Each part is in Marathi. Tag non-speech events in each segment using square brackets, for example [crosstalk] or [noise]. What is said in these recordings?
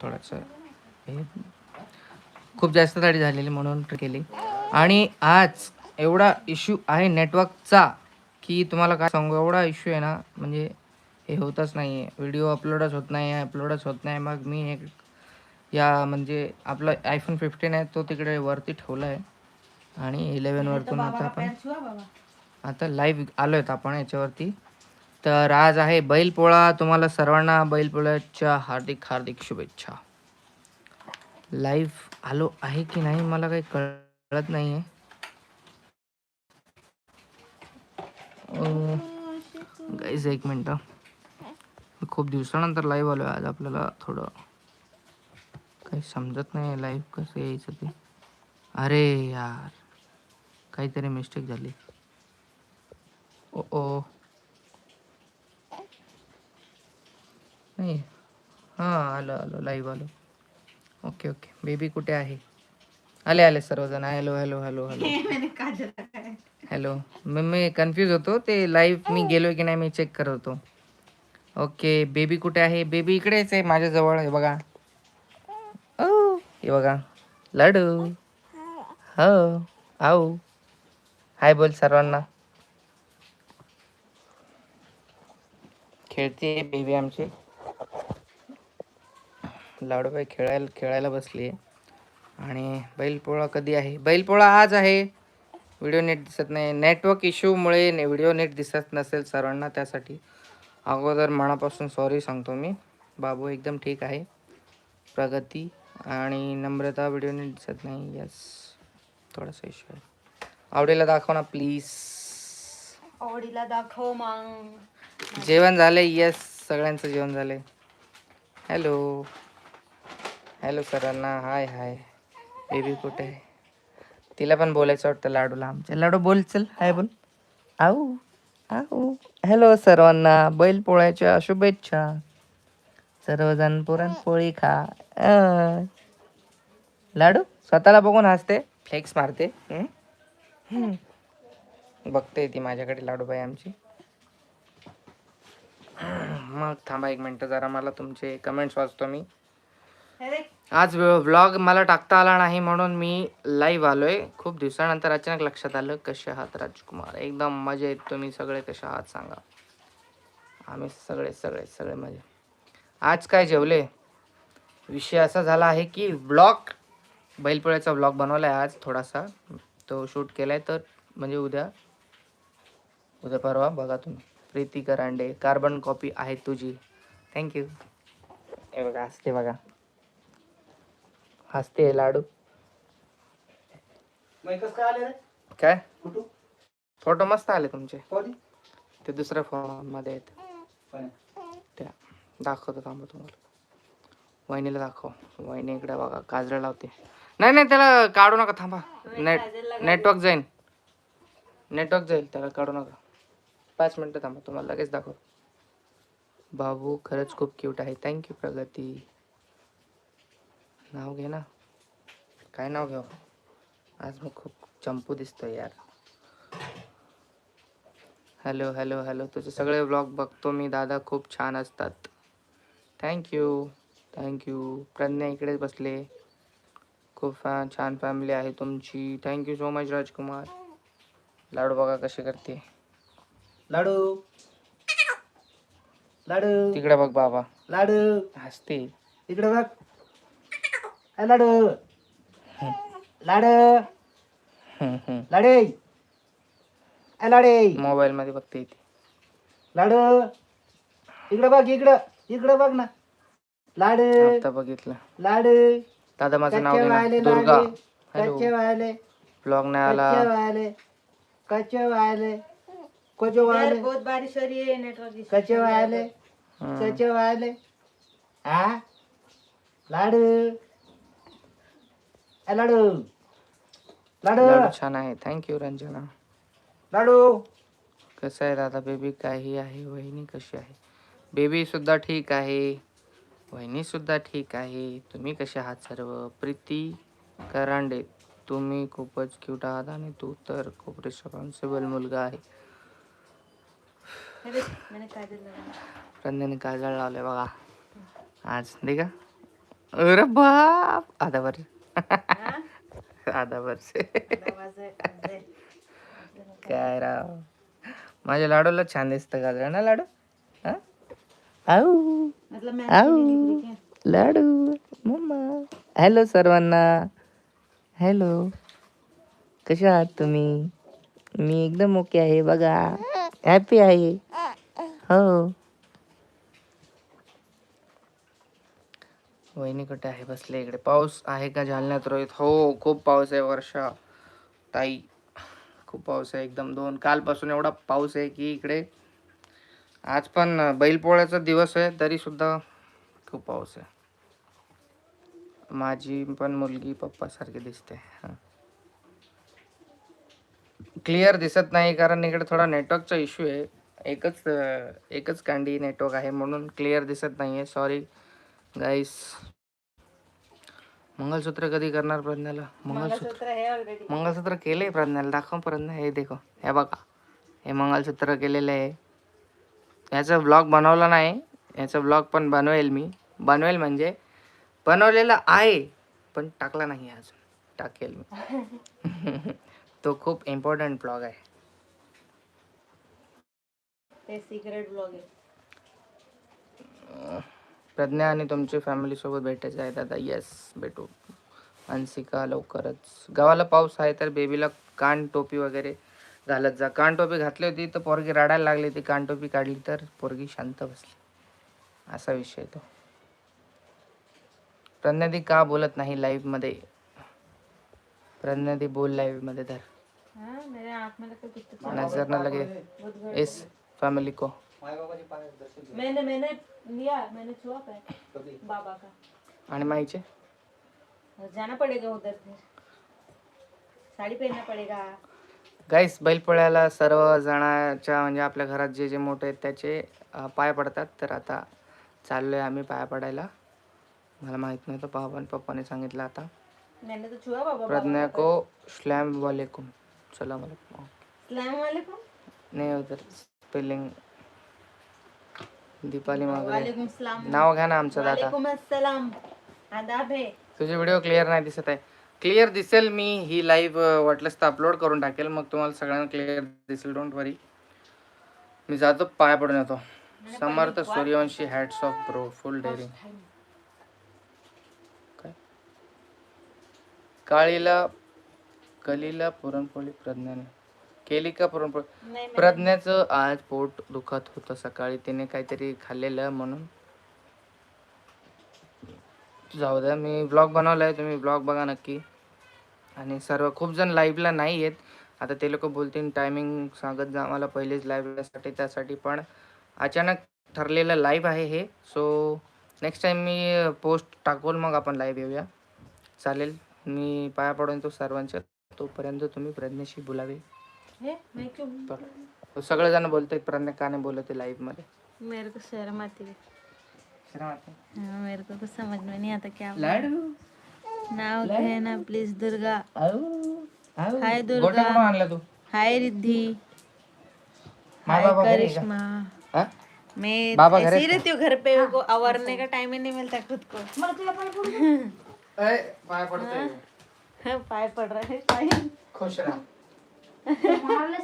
थोडंसं खूप जास्त दाढी झालेली म्हणून केली. आणि आज एवढा इश्यू आहे नेटवर्कचा की तुम्हाला काय सांगू एवढा इश्यू आहे ना म्हणजे हे होतच नाही आहे व्हिडिओ अपलोडच होत नाही आहे अपलोडच होत नाही. मग मी एक या म्हणजे आपला आयफोन फिफ्टीन आहे तो तिकडे वरती ठेवला आहे आणि इलेवनवरतून आता आपण आता लाईव्ह आलो आहेत आपण याच्यावरती. तर आज आहे बैलपोळा. तुम्हाला सर्वांना बैलपोळ्याच्या हार्दिक हार्दिक शुभेच्छा. लाईव्ह आलो आहे की नाही मला काही कळत नाही आहे गाईज एक मिनटं. खूप दिवसानंतर लाईव्ह आलो आज आपल्याला थोडं काही समजत नाही लाईव्ह कसं यायचं ते. अरे यार काहीतरी मिस्टेक झाली. ओ ओ. नाही. हां आलो आलो लाईव्ह आलो. ओके ओके बेबी कुठे आहे? आले आले सर्वजण. Hello hello hello hello hello मी मी कन्फ्यूज होतो. ते लाईव्ह मी गेलो की नाही मी चेक करत होतो. ओके बेबी कुठे आहे? बेबी इकडेच आहे माझ्याजवळ हे बघा. ओ हे बघा. लाडू. हो. आऊ. हाय बोल सर्वांना. खेळते बेबी आमची. लाडूबाई खेळायला खेळायला बसली आहे. आणि बैलपोळा कधी आहे? बैलपोळा आज आहे. व्हिडिओ नीट दिसत नाही. नेटवर्क इश्यूमुळे ने व्हिडिओ नीट दिसत नसेल सर्वांना त्यासाठी. अगोदर मनापासून सॉरी सांगतो मी. बाबू एकदम ठीक आहे. प्रगती आणि नम्रता व्हिडिओ नीट दिसत नाही. यस थोडासा इश्यू आहे. आवडीला दाखव ना प्लीज आवडीला दाखव मग. जेवण झाले येस सगळ्यांचं जेवण झालंय. हॅलो हॅलो सरांना हाय हाय बेबी कुठे आहे? तिला पण बोलायचं वाटतं लाडूला आमच्या. लाडू बोल चल. हाय बोल. आऊ आऊ. हॅलो सर्वांना. बैल पोळ्याच्या शुभेच्छा. सर्वजण पुरणपोळी खा. लाडू स्वतःला बघून हसते. फ्लेक्स मारते. बघते ती माझ्याकडे लाडूबाई आमची. मग थांबा एक मिनटं. जरा मला तुमचे कमेंट्स वाचतो मी. आज व्लॉग मला टाकता आला नाही म्हणून मी लाईव्ह आलोय. खूप दिवसानंतर अचानक लक्षात आलं कसे आहात राजकुमार? एकदम मजेत. तुम्ही सगळे कसे आहात सांगा. आम्ही सगळे सगळे सगळे मजे आज काय जेवले? विषय असा झाला आहे की ब्लॉग बैलपोळ्याचा ब्लॉग बनवला आहे आज थोडासा. तो शूट केला आहे तर म्हणजे उद्या. उद्या परवा बघा तुम्ही. प्रीती करांडे कार्बन कॉपी आहे तुझी. थँक्यू हे बघा असते बघा. हसते लाडू. काय फोटो? मस्त आले तुमचे. ते दुसऱ्या फोनमध्ये आहेत त्या. दाखवतो थांबा तुम्हाला. वहिनीला दाखव. वहिनी इकडे बघा काजळ लावते. नाही नाही त्याला काढू नका थांबा. नेट नेटवर्क जाईन. नेटवर्क जाईल त्याला काढू नका. पाच मिनटं थांबा तुम्हाला लगेच दाखव. बाबू खरंच खूप क्यूट आहे. थँक्यू प्रगती. नाव घे ना. काय नाव घेऊ आज मी खूप चंपू दिसतोय यार. हॅलो हॅलो हॅलो तुझे सगळे ब्लॉग बघतो मी. दादा खूप छान असतात. थँक्यू थँक्यू प्रज्ञा इकडेच बसले. खूप फॅन छान फॅमिली आहे तुमची. Thank you so much Rajkumar. लाडू बघा कशी करते. लाडू. लाडू. तिकडे बघ बाबा. लाडू. हसते. इकडे बघ. ए, लाडू. लाडू. ए, लाडे. मोबाईल मध्ये बघते लाडू. इकडे बघ इकडं. इकडे बघ ना. लाडू. आता बघितलं. लाडू. दादा माझं नाव कच्चे घे ना. वाले दुर्गा. लाडू हॅलो. कच्चे वाले. ब्लॉग नाही आला. कच्चे वाले. कच्चे वाले. कच्चे वाले. बहुत बारिश हो रही है नेटवर्क कच्चे वाले. हम्म. कच्चे वाले. हा लाडू. ए, लाडू. लाडू. लाडू छान आहे. Thank you Ranjana. लाडू. कसं आहे दादा? बेबी काही आहे? वहिनी कशी आहे? बेबी सुद्धा ठीक आहे. वहिनी सुद्धा ठीक आहे. तुम्ही कसे आहात सर्व? प्रीती करांडे तुम्ही खूपच क्यूट आहात आणि तू तर खूप रिस्पॉन्सिबल मुलगा आहे. मैंने काजल लगा प्रज्ञाने काजळ लावले बघा. आज नाही का? अरे बाप! आधा वर्ष हा? आधा वर्ष. काय राव? माझ्या लाडूला छान दिसतं गाजर. ना लाडू? हा? आऊ. आऊ? लाडू. मम्मा. हॅलो सर्वांना. हॅलो. कसे आहात तुम्ही? मी एकदम ओके आहे बघा. हॅपी आहे. हो. वहिनी कुठे आहे बसले इकडे. पाऊस आहे का जालन्यात रोहित? हो खूप पाऊस आहे वर्षा. ताई खूप पाऊस आहे एकदम. दोन कालपासून एवढा पाऊस आहे की इकडे. आज पण बैलपोळ्याचा दिवस आहे तरीसुद्धा खूप पाऊस आहे. माझी पण मुलगी पप्पासारखी दिसते. क्लिअर दिसत नाही कारण इकडे थोडा नेटवर्कचा इश्यू आहे. एकच एकच कांडी नेटवर्क आहे म्हणून क्लिअर दिसत नाही आहे सॉरी गाईस मंगलसूत्र कधी करणार प्रज्ञाला? मंगलसूत्र मंगलसूत्र केले प्रज्ञाला दाखव प्रज्ञा हे देखो. हे बघा. हे मंगलसूत्र केलेलं आहे. याचा ब्लॉग बनवला नाही. याचा ब्लॉग पण बनवेल मी. बनवेल म्हणजे बनवलेला आहे पण टाकला नाही अजून. टाकेल मी. [laughs] तो खूप इम्पॉर्टंट ब्लॉग आहे. ते सिक्रेट ब्लॉग आहे. प्रज्ञा आणि तुमची फॅमिली सोबत भेटायचं आहे दादा. येस भेटू. अंशिका लवकरच. गावाला पाऊस आहे तर बेबीला कान टोपी वगैरे घालत जा. कान टोपी घातली होती तर पोरगी रडायला लागली ती कान टोपी काढली तर पोरगी शांत बसली. असा विषय तो. प्रज्ञादी का बोलत नाही लाईव्हमध्ये? प्रज्ञादी बोल लाईव्हमध्ये तर आँख में लगा कुछ तो नजर मैंने मैंने लिया मैंने छुआ पे। बाबा का। आणि माईचे? जाना पड़ेगा उधर फिर। साड़ी पहनना पड़ेगा। गाईस बैलपोळ्याला सर्व जणाच्या म्हणजे आपल्या घरात जे जे मोठे आहेत त्याचे पाय पडतात. तर आता चाललोय आम्ही पाया पडायला. मला माहीत नव्हतं पप्पा पप्पाने सांगितलं आता. मैंने तो छुआ बाबा प्रज्ञा को स्लॅम वालेकुम. सलाम वालेकुम सलाम वालेकुम? नाही उधर स्पेलिंग दीपाली मागरे वालेकुम सलाम. नाव घ्या ना आमचं दादा. वालेकुम अस्सलाम आदाब है तुझे व्हिडिओ क्लिअर नाही दिसत आहे. क्लिअर दिसेल मी ही लाईव्ह वाटलंच तर अपलोड करून टाकेल. मग तुम्हाला सगळ्यांना क्लिअर दिसेल. डोंट वरी मी जातो पाया पडून येतो Samarth Suryavanshi hats off bro full daring काय? काळीला कलीला पुरणपोळी प्रज्ञाने. केली का मैं प्रज्ञाचं आज पोट दुखत होतं सकाळी. तिने काहीतरी खाल्लेलं म्हणून. जाऊ द्या मी ब्लॉग बनवलाय तुम्ही ब्लॉग बघा नक्की. आणि सर्व खूप जण लाईव्हला नाही आहेत आता ते लोक बोलतील टायमिंग सांगत जा आम्हाला पहिलेच लाईव्हसाठी त्यासाठी. पण अचानक ठरलेलं लाईव्ह आहे हे. सो नेक्स्ट टाइम मी पोस्ट टाकून मग आपण लाईव्ह येऊया. चालेल मी पाया पडून तो सर्वांच्या. तोपर्यंत तुम्ही प्रज्ञेशी बोलावे. है मैं क्यों तो सगळेजण बोलते प्रज्ञा का नाही बोलते लाईव्हमध्ये. मेरे को शर्म आती है. शरम आते? हाँ, मेरे को कुछ समझ में नहीं आता क्या लाडू? नाव घे ना प्लीज दुर्गा. हाय दुर्गा. तू? हाय रिद्धि. माँ हाय घरी है? करिश्मा. हा? मैं बाबा घर ऐसे है ही रहती हूँ घर पे मेरे को अवरने का टाइम ही नहीं मिलता खुद को. [laughs] ए, पाय पडतोय. हाँ, पाय पड़ रहा है खुश राहा. [laughs] पाया पड.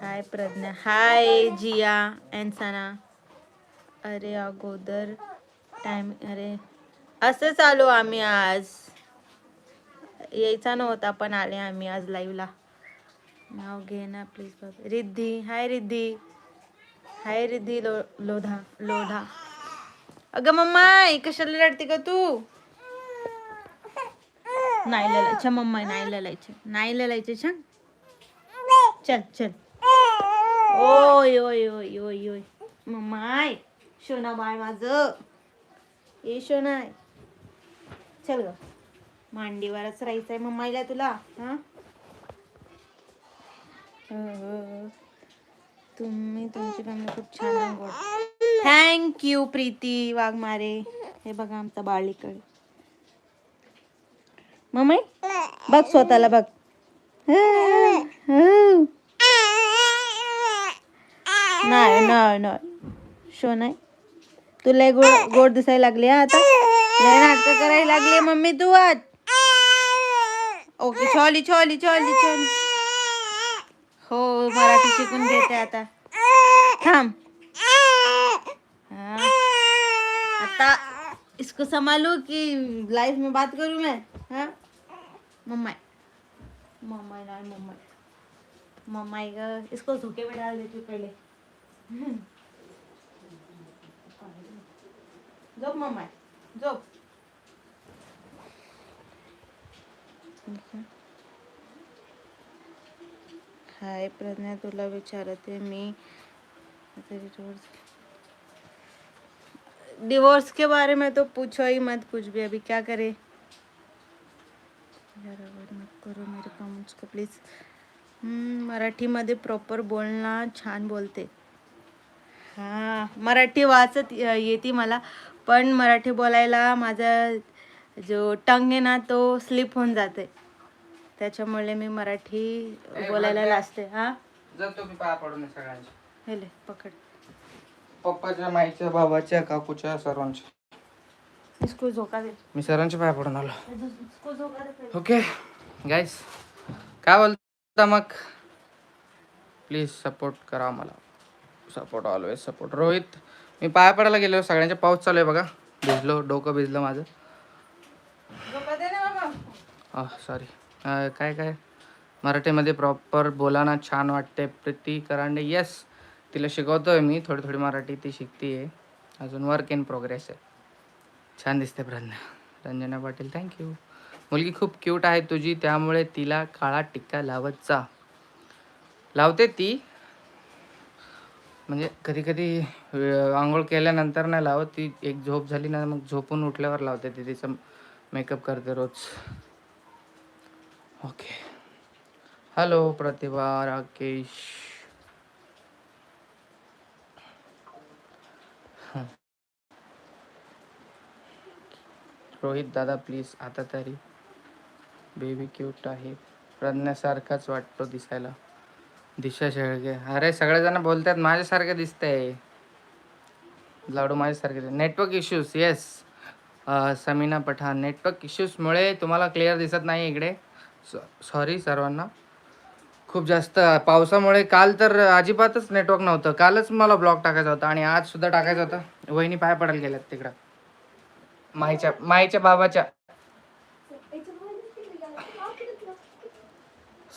हाय प्रज्ञा. हाय जिया एंड सना अरे अगोदर टाइम अरे असं चालू आम्ही आज. यायचा नव्हता पण आले आम्ही आज लाईव्हला नाव घे ना प्लीज बाबा. रिद्धी. हाय रिद्धी. हाय रिद्धी लो लोधा. लोधा. अगं मम्मा कशाला रडते का तू? नाही ललायच्या मम्मा नाही ललायचे. नाही ललायचे छान. चल चल. ओय ओय ओय ओय ओय. मम्माय शोना बाळ माझ. ये शोनाय चल ग. मांडीवरच राहायचंय मम्माईला तुला हा? तुम्ही तुमची फॅमिली खूप छान थँक्यू प्रीती. वाघमारे हे बघा आमचा बाळीकडे मम्मी बघ स्वतःला बघ. नाही नाही नाही. शो नाही. तुला गोड गोड दिसायला लागली आता. लय करायला लागली मम्मी तू आज. ओके छोली छोली छोली छोली. हो मराठी शिकून घेते आता. थांब. हाँ। आता इसको संभालू कि लाइफ में बात करू मैं? हाँ? मम्मा मम्मा ना मम्मा मम्मा का इसको धोखे में डाल देती हूँ पहले। झोप मम्मा झोप हाय प्रज्ञा तुला विचारते मी आता डिवोर्स डिवोर्स के बारे में तो पूछो ही मत कुछ भी। अभी क्या करे? यार अवॉइड मत करो मेरे कमेंट्स को प्लीज मराठीमध्ये प्रॉपर बोलणं छान बोलते। हां मराठी वाचत य- येते मला पण मराठी बोलायला माझा जो टंग आहे ना तो स्लिप होऊन जाते. त्याच्यामुळे मी मराठी बोलायला लाजते. हां? जर तुम्ही पाया पडून सगळ्यांच्या हेले पकड. पप्पाच्या माईच्या बाबाच्या काकूच्या सर्वांच्या. इसको झोका दे. मी सर्वांच्या पाया पडून आलो. इसको झोका दे पहिले. ओके गाईस काय बोलता मग? प्लीज सपोर्ट करा मला. सपोर्ट ऑलवेज सपोर्ट रोहित मी पाया पडायला गेलो. सगळ्यांच्या पाऊस चालू आहे बघा. भिजलो डोकं भिजलं माझं. झोका दे ना बाबा. सॉरी काय काय? मराठीमध्ये प्रॉपर बोलाना छान वाटते प्रीती करांडे येस तिला शिकवतो आहे मी थोडी थोडी मराठी ती शिकते आहे अजून वर्क इन प्रोग्रेस आहे. छान दिसते प्रज्ञा. रंजना पाटील थँक्यू मुलगी खूप क्यूट आहे तुझी त्यामुळे तिला काळा टिक्का लावत जा. लावते ती. म्हणजे कधी कधी आंघोळ केल्यानंतर नाही लावत. ती एक झोप झाली ना मग झोपून उठल्यावर लावते ती. तिचं मेकअप करते रोज. Okay hello Pratibha Rakesh. Rohit दादा प्लीज आता तरी बेबी क्यूट आहे. प्रज्ञासारखाच वाटतो दिसायला. दिशा शेळके अरे सगळेजण बोलतात माझ्यासारखे दिसतंय. लाडू माझ्यासारखे network issues yes Samina Pathan network इश्यूजमुळे तुम्हाला क्लिअर दिसत नाही इकडे. सॉरी सर्वांना. खूप जास्त पावसामुळे काल तर अजिबातच नेटवर्क नव्हतं. कालच मला ब्लॉग टाकायचा होता आणि आजसुद्धा टाकायचं टाकायचा होता. वहिनी पाय पडायला गेल्यात तिकडं. माईच्या माईच्या बाबाच्या.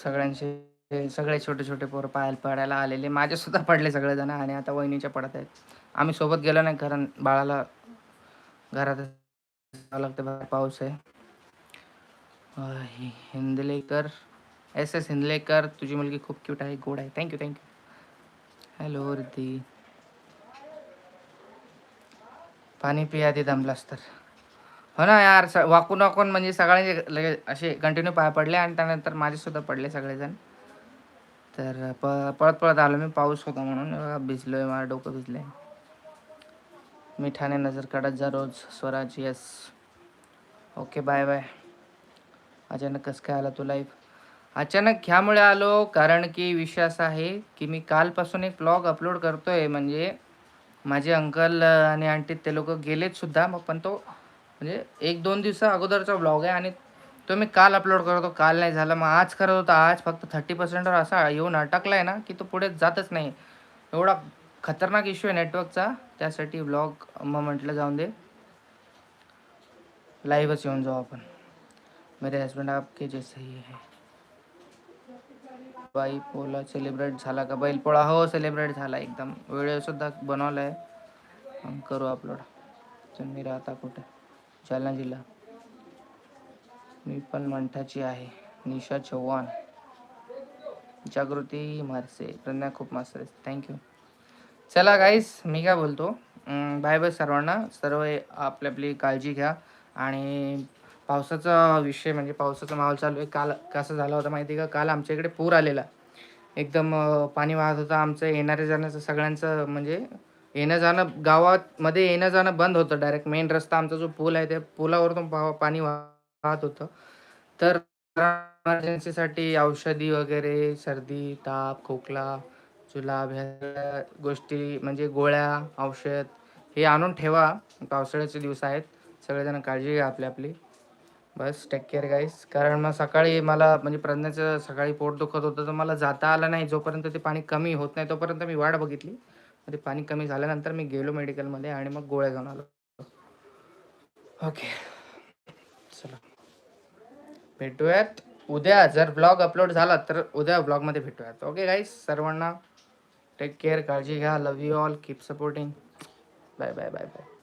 सगळ्यांचे सगळे छोटे छोटे पोरं पाहायला पडायला आलेले. माझे सुद्धा पडले सगळेजण आणि आता वहिनीच्या पडत आहेत. आम्ही सोबत गेलो नाही कारण बाळाला घरात जावं लागतं पाऊस आहे. हिंदलेकर एस एस हिंदलेकर तुझी मुलगी खूप क्यूट आहे गोड आहे. Thank you thank you hello Riddhi. पाणी पिया ते दमलास तर. हो ना यार स वाकून वाकून म्हणजे सगळ्यांचे लगे असे कंटिन्यू पाय पडले आणि त्यानंतर माझेसुद्धा पडले सगळेजण. तर प पळत पळत आलो मी पाऊस होता म्हणून भिजलो भिजलोय माझं डोकं भिजलंय. मिठाने नजर काढत जा रोज Swaraj yes. Okay bye bye. अचानक कसं काय आला तू लाईव्ह अचानक ह्यामुळे आलो कारण की विषय असा आहे की मी कालपासून एक ब्लॉग अपलोड करतोय म्हणजे माझे अंकल आणि आंटी ते लोक गेलेत सुद्धा मग पण तो म्हणजे एक दोन दिवसा अगोदरचा ब्लॉग आहे आणि तो मी काल अपलोड करतो काल नाही झाला मग आज करत होता. आज फक्त थर्टी पर्सेंटवर असा येऊन अटकला आहे ना की तो पुढे जातच नाही. एवढा खतरनाक इश्यू आहे नेटवर्कचा त्यासाठी ब्लॉग मग म्हटलं जाऊन दे. लाईव्हच येऊन जाऊ आपण. मेरे हस्बैंड आपके जैसे ही है. बाई पोला सेलिब्रेट झाला का? बैलपोळा हो सेलिब्रेट झाला एकदम. व्हिडिओ बनवला आहे मग करू अपलोड तुम्ही राहता कुठे? जालना जिल्हा मी पण मंठाची आहे. निशा चव्हाण. जागृती मारसे प्रज्ञा खूप मस्त थँक्यू चला गाईस मी काय बोलतो? बाय बाय सर्वांना. सर्व आपली आपली काळजी घ्या. आणि पावसाचा विषय म्हणजे पावसाचा माहोल चालू आहे. काल कसं झाला होता माहिती आहे का? काल आमच्या इकडे पूर आलेला. एकदम पाणी वाहत होतं. आमचं येणाऱ्या जाण्याचं सगळ्यांचं म्हणजे येणं जाणं गावामध्ये येणं जाणं बंद होतं डायरेक्ट मेन रस्ता आमचा जो पूल आहे त्या पुलावरून पा पाणी वाहत होतं. तर इमर्जन्सीसाठी औषधी वगैरे सर्दी ताप खोकला जुलाब ह्या गोष्टी म्हणजे गोळ्या औषध हे आणून ठेवा. पावसाळ्याचे दिवस आहेत. सगळेजण काळजी घ्या आपली आपली. बस टेक केअर गाईस कारण मग सकाळी मला म्हणजे प्रज्ञाचं सकाळी पोट दुखत होतं तर मला जाता आलं नाही. जोपर्यंत ते पाणी कमी होत नाही तोपर्यंत मी वाट बघितली. मग ते पाणी कमी झाल्यानंतर मी गेलो मेडिकलमध्ये आणि मग गोळ्या घेऊन आलो. ओके. चला. भेटूयात. उद्या जर ब्लॉग अपलोड झाला तर उद्या ब्लॉगमध्ये भेटूयात. ओके गाईस सर्वांना टेक केअर काळजी घ्या. Love you all keep supporting bye bye bye bye